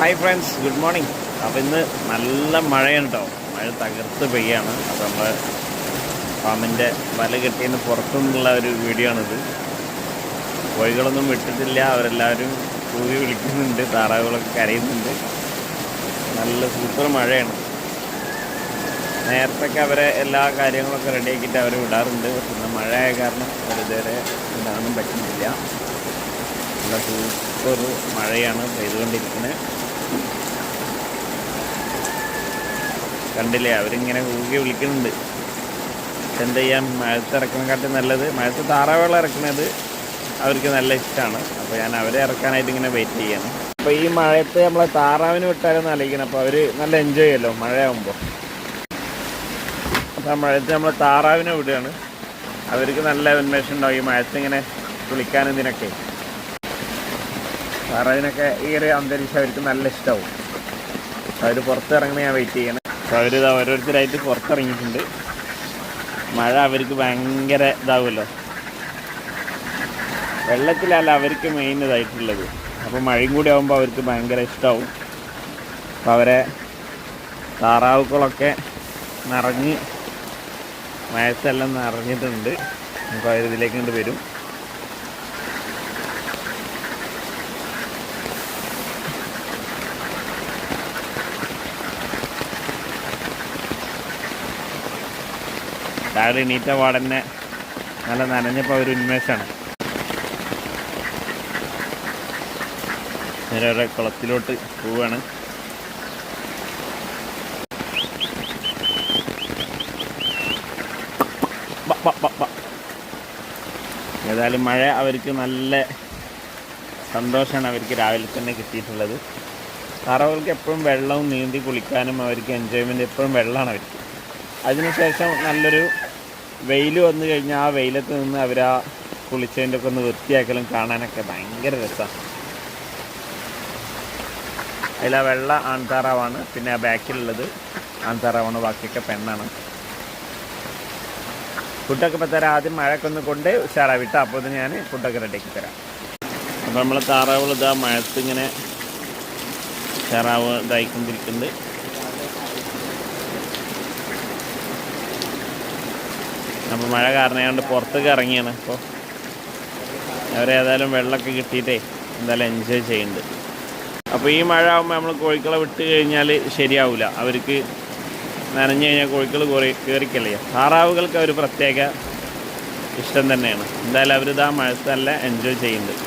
Hi friends good morning അപ്പോൾ ഇന്ന് നല്ല മഴയാണ് കേട്ടോ മഴ തകർത്ത് പെയ്യാണ്. അപ്പോൾ നമ്മൾ ഫാമിന്റെ വല കെട്ടിയെന്ന് പുറത്തുനിന്നുള്ള ഒരു വീഡിയോ ആണിത്. കോഴികളൊന്നും വിട്ടിട്ടില്ല. അവരെല്ലാവരും കൂവി വിളിക്കുന്നുണ്ട്. താറാവുകളൊക്കെ കരയുന്നുണ്ട്. നല്ല സൂപ്പർ മഴയാണ്. നേരത്തൊക്കെ അവരെ എല്ലാ കാര്യങ്ങളൊക്കെ റെഡിയാക്കിയിട്ട് അവർ വിടാറുണ്ട്. പക്ഷെ ഇന്ന് മഴയായ കാരണം അവരിതുവരെ വിടാനും പറ്റുന്നില്ല. നല്ല സൂപ്പർ മഴയാണ് പെയ്തുകൊണ്ടിരിക്കുന്നത് കണ്ടില്ലേ അവരിങ്ങനെ കൂകി വിളിക്കുന്നുണ്ട്. എന്ത് ചെയ്യാം മഴത്ത് ഇറക്കണക്കാട്ടും നല്ലത്. മഴത്ത് താറാവുകൾ ഇറക്കുന്നത് അവർക്ക് നല്ല ഇഷ്ടമാണ് അപ്പോൾ ഞാൻ അവരെ ഇറക്കാനായിട്ട് ഇങ്ങനെ വെയിറ്റ് ചെയ്യാണ്. അപ്പോൾ ഈ മഴയത്ത് നമ്മളെ താറാവിന് വിട്ടാലെന്ന് ആലോചിക്കണം അപ്പോൾ അവർ നല്ല എൻജോയ് ചെയ്യല്ലോ മഴയാകുമ്പോൾ അപ്പോൾ മഴയത്ത് നമ്മൾ താറാവിനെ വിടുകയാണ്. അവർക്ക് നല്ല ഉന്മേഷം ഉണ്ടാവും ഈ മഴയത്ത് ഇങ്ങനെ കുളിക്കാനും ഇതിനൊക്കെ. താറാവിനൊക്കെ ഈ ഒരു അന്തരീക്ഷം അവർക്ക് നല്ല ഇഷ്ടമാവും അവർ പുറത്തിറങ്ങുന്ന ഞാൻ വെയിറ്റ് ചെയ്യണം. അവർ ഓരോരുത്തരായിട്ട് പുറത്തിറങ്ങിയിട്ടുണ്ട്. മഴ അവർക്ക് ഭയങ്കര ഇതാവുമല്ലോ. വെള്ളത്തിലല്ല അവർക്ക് മെയിൻ ഇതായിട്ടുള്ളത്. അപ്പോൾ മഴയും കൂടി ആകുമ്പോൾ അവർക്ക് ഭയങ്കര ഇഷ്ടമാവും അപ്പോൾ അവരെ താറാവുകളൊക്കെ നിറഞ്ഞ് വയസ്സെല്ലാം നിറഞ്ഞിട്ടുണ്ട്. അപ്പോൾ അവരിതിലേക്ക് കൊണ്ട് വരും. രാവിലെ എണീറ്റ പാടന്നെ നല്ല നനഞ്ഞപ്പോൾ ഒരു ഉന്മേഷമാണ് നേരെ കുളത്തിലോട്ട് ബ. ഏതായാലും മഴ അവർക്ക് നല്ല സന്തോഷമാണ് അവർക്ക് രാവിലെ തന്നെ കിട്ടിയിട്ടുള്ളത്. താറാവുകൾക്ക് എപ്പോഴും വെള്ളവും നീന്തി കുളിക്കാനും അവർക്ക് എൻജോയ്മെന്റ് എപ്പോഴും വെള്ളമാണ് അവർക്ക്. അതിനുശേഷം നല്ലൊരു വെയിൽ വന്നു കഴിഞ്ഞാൽ ആ വെയിലത്ത് നിന്ന് അവർ ആ കുളിച്ചതിന്റെ ഒക്കെ ഒന്ന് വൃത്തിയാക്കലും കാണാനൊക്കെ ഭയങ്കര രസമാണ് അതിൽ ആ വെള്ള ആൺതാറാവാണ് പിന്നെ ആ ബാക്കിലുള്ളത് ആൺതാറാവാണ് ബാക്കിയൊക്കെ പെണ്ണാണ്. ഫുഡൊക്കെ ഇപ്പോൾ തരാം. ആദ്യം മഴയൊക്കെ ഒന്ന് കൊണ്ട് ഉഷാറാവിട്ട്? അപ്പോൾ ഞാൻ ഫുഡൊക്കെ റെഡിയാക്കി തരാം. അപ്പോൾ നമ്മൾ താറാവുകൾ ഇതാ മഴത്ത് ഇങ്ങനെ ഉഷാറാവ് ഇതായിക്കൊണ്ടിരിക്കുന്നുണ്ട്. അപ്പോൾ മഴ കാരണം കൊണ്ട് പുറത്തേക്ക് ഇറങ്ങിയാണ്. അപ്പോൾ അവരേതായാലും വെള്ളമൊക്കെ കിട്ടിയിട്ടേ എന്തായാലും എൻജോയ് ചെയ്യുന്നുണ്ട്. അപ്പോൾ ഈ മഴ ആകുമ്പോൾ നമ്മൾ കോഴിക്കളെ വിട്ട് കഴിഞ്ഞാൽ ശരിയാവില്ല അവർക്ക് നനഞ്ഞു കഴിഞ്ഞാൽ കോഴിക്കൾ കുറേ കയറിക്കല്ലേ താറാവുകൾക്ക് അവർ പ്രത്യേക ഇഷ്ടം തന്നെയാണ്. എന്തായാലും അവരിത് ആ മഴത്ത് നല്ല എൻജോയ് ചെയ്യുന്നുണ്ട്.